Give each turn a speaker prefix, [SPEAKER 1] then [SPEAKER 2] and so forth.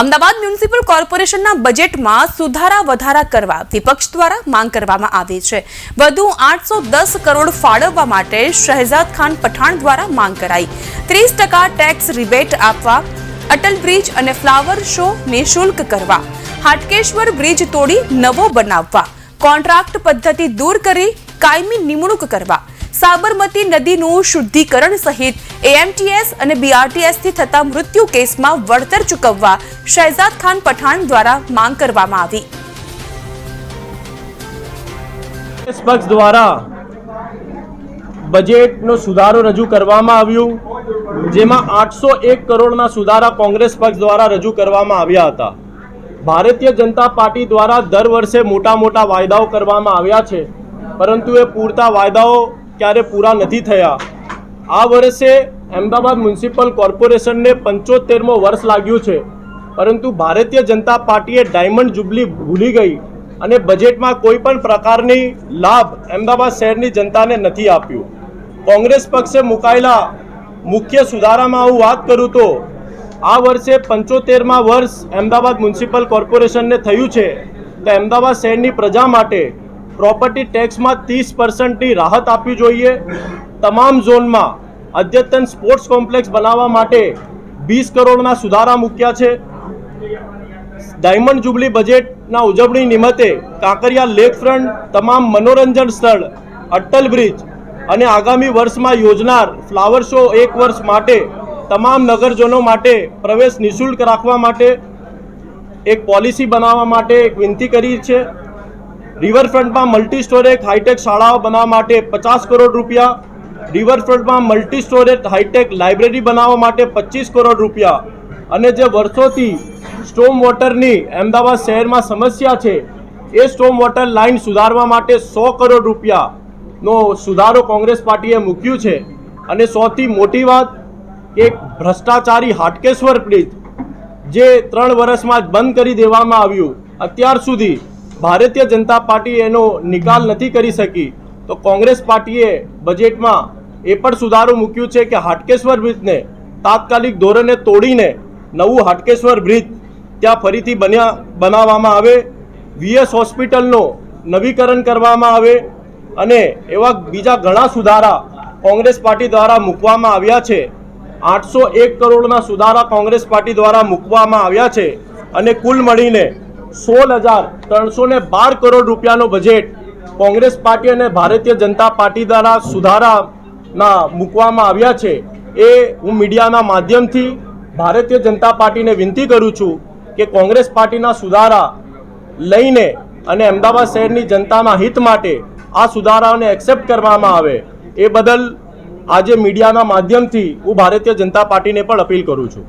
[SPEAKER 1] Ahmedabad municipal કોર્પોરેશનના બજેટમાં સુધારા વધારા કરવા વિપક્ષ દ્વારા માંગ કરવામાં આવી છે. વધુ આઠસો દસ કરોડ ફાળવવા માટે શહેજાદ ખાન પઠાણ દ્વારા માંગ કરાઈ. ત્રીસ ટકા ટેક્સ રિબેટ આપવા, અટલ બ્રિજ અને ફ્લાવર શો નિઃશુલ્ક કરવા, હાટકેશ્વર બ્રિજ તોડી નવો બનાવવા, કોન્ટ્રાક્ટ પદ્ધતિ દૂર કરી કાયમી નિમણૂક કરવા સાબરમતી નદીનું શુદ્ધિકરણ સહિત એએમટીએસ અને બીઆરટીએસથી થતા મૃત્યુ કેસમાં વળતર ચૂકવવા શહેજાદ ખાન પઠાણ દ્વારા માંગ કરવામાં આવી.
[SPEAKER 2] પક્ષ દ્વારા બજેટનો સુધારો રજૂ કરવામાં આવ્યું, જેમાં આઠસો એક કરોડના સુધારા કોંગ્રેસ પક્ષ દ્વારા રજૂ કરવામાં આવ્યા હતા. ભારતીય જનતા પાર્ટી દ્વારા દર વર્ષે મોટા મોટા વાયદાઓ કરવામાં આવ્યા છે, પરંતુ એ પૂરતા વાયદાઓ ક્યારે પૂરા નથી થયા. આ વર્ષે અમદાવાદ મ્યુનિસિપલ કોર્પોરેશનને પંચોતેરમો વર્ષ લાગ્યું છે. પરંતુ ભારતીય જનતા પાર્ટીએ ડાયમંડ જુબલી ભૂલી ગઈ અને બજેટમાં કોઈ પણ પ્રકારની લાભ અમદાવાદ શહેરની જનતાને નથી આપ્યું. કોંગ્રેસ પક્ષે મુકાયેલા મુખ્ય સુધારામાં હું વાત કરું તો, આ વર્ષે પંચોતેરમાં વર્ષ અમદાવાદ મ્યુનિસિપલ કોર્પોરેશનને થયું છે તો અમદાવાદ શહેરની પ્રજા માટે પ્રોપર્ટી ટેક્સમાં ત્રીસ પર્સન્ટની રાહત આપવી જોઈએ. તમામ ઝોનમાં અદ્યતન સ્પોર્ટ્સ કોમ્પ્લેક્સ બનાવવા માટે વીસ કરોડના સુધારા મૂક્યા છે. ડાયમંડ જુબલી બજેટના ઉજવણી નિમિત્તે કાંકરિયા લેક ફ્રન્ટ તમામ મનોરંજન સ્થળ, અટલ બ્રિજ અને આગામી વર્ષમાં યોજનાર ફ્લાવર શો એક વર્ષ માટે તમામ નગરજનો માટે પ્રવેશ નિઃશુલ્ક રાખવા માટે એક પોલિસી બનાવવા માટે એક વિનંતી કરી છે. રિવરફ્રન્ટમાં મલ્ટી સ્ટોરેજ હાઈટેક શાળાઓ બનાવવા માટે પચાસ કરોડ રૂપિયા. રિવરફ્રન્ટમાં multi storage high tech library બનાવવા માટે પચીસ કરોડ રૂપિયા. અને જે વર્ષોથી સ્ટોમ વોટરની અમદાવાદ શહેરમાં સમસ્યા છે, એ સ્ટોમ વોટર લાઇન સુધારવા માટે સો કરોડ રૂપિયાનો સુધારો કોંગ્રેસ પાર્ટીએ મૂક્યું છે. અને સૌથી મોટી વાત, એક ભ્રષ્ટાચારી હાટકેશ્વર બ્રિજ જે ત્રણ વર્ષમાં જ બંધ કરી દેવામાં આવ્યું. અત્યાર સુધી ભારતીય જનતા પાર્ટી એનો નિકાલ નથી કરી શકી, તો કોંગ્રેસ પાર્ટીએ બજેટમાં એ પણ સુધારો મૂક્યું છે કે હાટકેશ્વર બ્રિજને તાત્કાલિક ધોરણે તોડીને નવું હાટકેશ્વર બ્રિજ ત્યાં ફરીથી બન્યા, બનાવવામાં આવે, વીએસ હોસ્પિટલનો નવીકરણ કરવામાં આવે અને એવા બીજા ઘણા સુધારા કોંગ્રેસ પાર્ટી દ્વારા મૂકવામાં આવ્યા છે. આઠસો એક કરોડના સુધારા કોંગ્રેસ પાર્ટી દ્વારા મૂકવામાં આવ્યા છે અને કુલ મળીને સોળ હજાર ત્રણસો ને બાર કરોડ રૂપિયાનો બજેટ કોંગ્રેસ પાર્ટી અને ભારતીય જનતા પાર્ટી દ્વારા સુધારાના મૂકવામાં આવ્યા છે. એ હું મીડિયાના માધ્યમથી ભારતીય જનતા પાર્ટીને વિનંતી કરું છું કે કોંગ્રેસ પાર્ટીના સુધારા લઈને અને અમદાવાદ શહેરની જનતાના હિત માટે આ સુધારાઓને એક્સેપ્ટ કરવામાં આવે એ બદલ આજે મીડિયાના માધ્યમથી હું ભારતીય જનતા પાર્ટીને પણ અપીલ કરું છું.